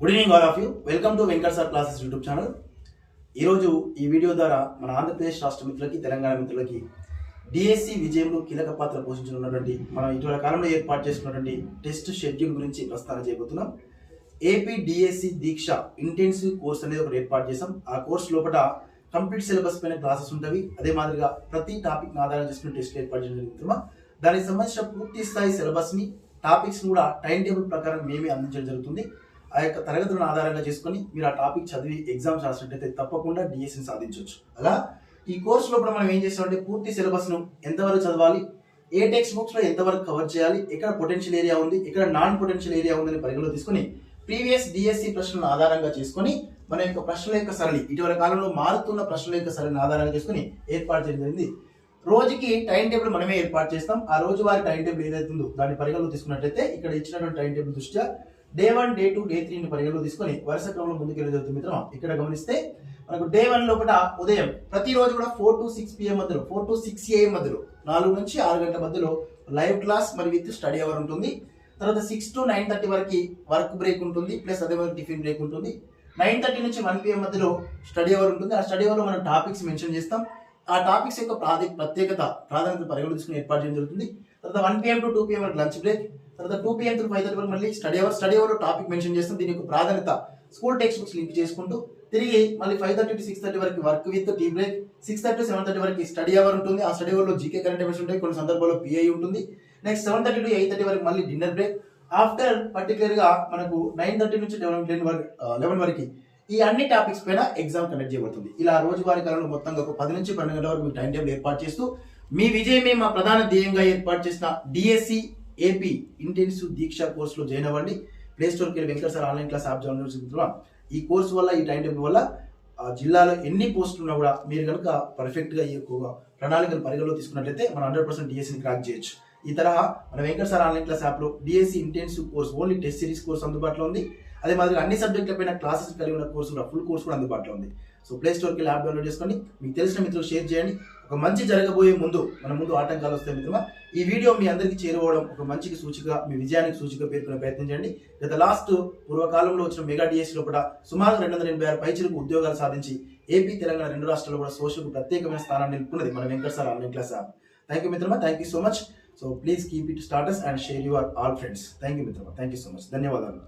Good evening all of you welcome to Venkat sir classes YouTube channel ఈరోజు ఈ video ద్వారా మన ఆంధ్రప్రదేశ్ రాష్ట్ర మిత్రులకి తెలంగాణ మిత్రులకి డిఎస్సి విజయంలో కీలక పాత్ర పోషించనున్నటువంటి మనం ఇటీవల కాలంలో ఏర్పాటు చేసుకున్నటువంటి టెస్ట్ షెడ్యూల్ గురించి ప్రస్తావన చేయబోతున్నాం. AP DSC Deeksha intensive course అనేది ఒకటి ఏర్పాటు చేసాం ఆ కోర్స్ లోపల కంప్లీట్ సిలబస్ పైన క్లాసెస్ ఉంటాయి. అదే మాదిరిగా ప్రతి టాపిక్ ఆధారం చేసుకుని టెస్ట్ ఏర్పాటు చేయడం జరుగుతుందా దానికి సంబంధించిన పూర్తి స్థాయి సిలబస్ని టాపిక్స్ కూడా టైం టేబుల్ ప్రకారం మేమే అందించడం జరుగుతుంది. ఆ యొక్క తరగతులను ఆధారంగా చేసుకొని మీరు ఆ టాపిక్ చదివి ఎగ్జామ్స్ రాసినట్టయితే తప్పకుండా డిఎస్సిని సాధించవచ్చు. అలా ఈ కోర్స్ లోపల మనం ఏం చేస్తామంటే పూర్తి సిలబస్ను ఎంతవరకు చదవాలి? ఏ టెక్స్ట్ బుక్స్లో ఎంతవరకు కవర్ చేయాలి? ఎక్కడ పొటెన్షియల్ ఏరియా ఉంది? ఎక్కడ నాన్ పొటెన్షియల్ ఏరియా ఉందని పరిగణలో తీసుకొని ప్రీవియస్ డిఎస్సి ప్రశ్నలను ఆధారంగా చేసుకొని మన యొక్క ప్రశ్నల యొక్క సరళి ఇటీవల కాలంలో మారుతున్న ప్రశ్నల యొక్క సరళిని ఆధారంగా చేసుకుని ఏర్పాటు చేయడం జరిగింది. రోజుకి టైం టేబుల్ మనమే ఏర్పాటు చేస్తాం. ఆ రోజు వారి టైం టేబుల్ ఏదైతుందో దాన్ని పరిగణలో తీసుకున్నట్లయితే ఇక్కడ ఇచ్చినటువంటి టైం టేబుల్ దృష్ట్యా day one day two day త్రీని పరిగణలో తీసుకొని వరుస క్రమంలో ముందుకు జరుగుతుంది మిత్రం ఇక్కడ గమనిస్తే మనకు డే వన్ లోపల ఉదయం ప్రతిరోజు కూడా ఫోర్ టు సిక్స్ పిఎం మధ్యలో ఫోర్ టు సిక్స్ ఏఎం మధ్యలో నాలుగు నుంచి ఆరు గంటల మధ్యలో లైవ్ క్లాస్ మరి విత్ స్టడీ అవర్ ఉంటుంది. తర్వాత సిక్స్ టు నైన్ థర్టీ వరకు వర్క్ బ్రేక్ ఉంటుంది. ప్లస్ అదే వరకు టిఫిన్ బ్రేక్ ఉంటుంది. నైన్ థర్టీ నుంచి వన్ పిఎం మధ్యలో స్టడీ అవర్ ఉంటుంది. ఆ స్టడీ అవర్లో మనం టాపిక్స్ మెన్షన్ చేస్తాం. ఆ టాపిక్స్ యొక్క ప్రాధి ప్రత్యేకత ప్రాధాన్యత పరిగణలో తీసుకుని ఏర్పాటు చేయడం జరుగుతుంది. తర్వాత one PM to two PM వరకు లంచ్ బ్రేక్ తర్వాత two PM to five thirty వరకు మళ్ళీ స్టడీ అవర్ స్టడీ అవర్లో టాపిక్ మెన్షన్ చేస్తాం. దీని యొక్క ప్రాధాన్యత స్కూల్ టెక్స్ట్ బుక్స్ లింక్ చేసుకుంటూ తిరిగి మళ్ళీ five thirty to six thirty వరకు work with tea break six thirty to seven thirty వరకు స్టడీ అవర్ ఉంటుంది. ఆ స్టడీ అవర్లో జీకే కరెంట్ అఫైర్స్ ఉంటాయి. కొన్ని సందర్భాల్లో పిఐ ఉంటుంది. Next seven thirty to eight thirty వరకు మళ్ళీ డిన్నర్ బ్రేక్ ఆఫ్టర్ పర్టికులర్గా మనకు నైన్ థర్టీ నుంచి లెవెన్ టెన్ వరకు లెవెన్ వరకు ఈ అన్ని టాపిక్స్ పైన ఎగ్జామ్ కండక్ట్ చేయబడుతుంది. ఇలా రోజువారీ కాలంలో మొత్తంగా ఒక పది నుంచి పన్నెండు గంటల వరకు మీ టైం టేబుల్ ఏర్పాటు చేస్తూ మీ విజయమే మా ప్రధాన ధ్యేయంగా ఏర్పాటు చేసిన డిఎస్సి ఏపీ ఇంటెన్సివ్ దీక్ష కోర్సులో జాయిన్ అవ్వండి. ప్లే స్టోర్కి వెళ్ళి Venkata sir online class app join చేసుకుంటున్నాం ఈ కోర్సు వల్ల ఈ టైం టేబుల్ వల్ల జిల్లాలో ఎన్ని పోస్టులు ఉన్నా కూడా మీరు కనుక పర్ఫెక్ట్గా ఈ యొక్క ప్రణాళికను పరిగణలో తీసుకున్నట్లయితే మనం హండ్రెడ్ పర్సెంట్ డిఎస్సీని క్రాక్ చేయొచ్చు. ఈ తరహా మన వెంకట సార్ ఆన్లైన్ క్లాస్ యాప్లో DSC intensive course only test series course అందుబాటులో ఉంది. అదే మాదిరిగా అన్ని సబ్జెక్టుల పైన క్లాసెస్ కలిగి ఉన్న కోర్సు కూడా ఫుల్ కోర్స్ కూడా అందుబాటులో ఉంది. సో ప్లే స్టోర్కి వెళ్ళి యాప్ డౌన్లోడ్ చేసుకోండి. మీకు తెలిసిన మిత్రులు షేర్ చేయండి. ఒక మంచి జరగబోయే ముందు మన ముందు ఆటంకాలు వస్తాయి మిత్రమా. ఈ వీడియో మీ అందరికీ చేరుకోవడం ఒక మంచికి సూచిక మీ విజయానికి సూచిక పేర్కొనే ప్రయత్నం చేయండి. గత లాస్ట్ పూర్వకాలంలో వచ్చిన మెగా డిఎస్ కూడా సుమారు రెండు వందల ఎనభై ఆరు పైచలకు ఉద్యోగాలు సాధించి ఏపీ తెలంగాణ రెండు రాష్ట్రాల్లో కూడా సోషల్కు ప్రత్యేకమైన స్థానాన్ని నిలుపుకున్నది మన Venkata sir online class app. Thank you మిత్రమా thank you so much so please keep it status and share your all friends thank you మిత్రమా థ్యాంక్ యూ సో మచ్ ధన్యవాదాలు.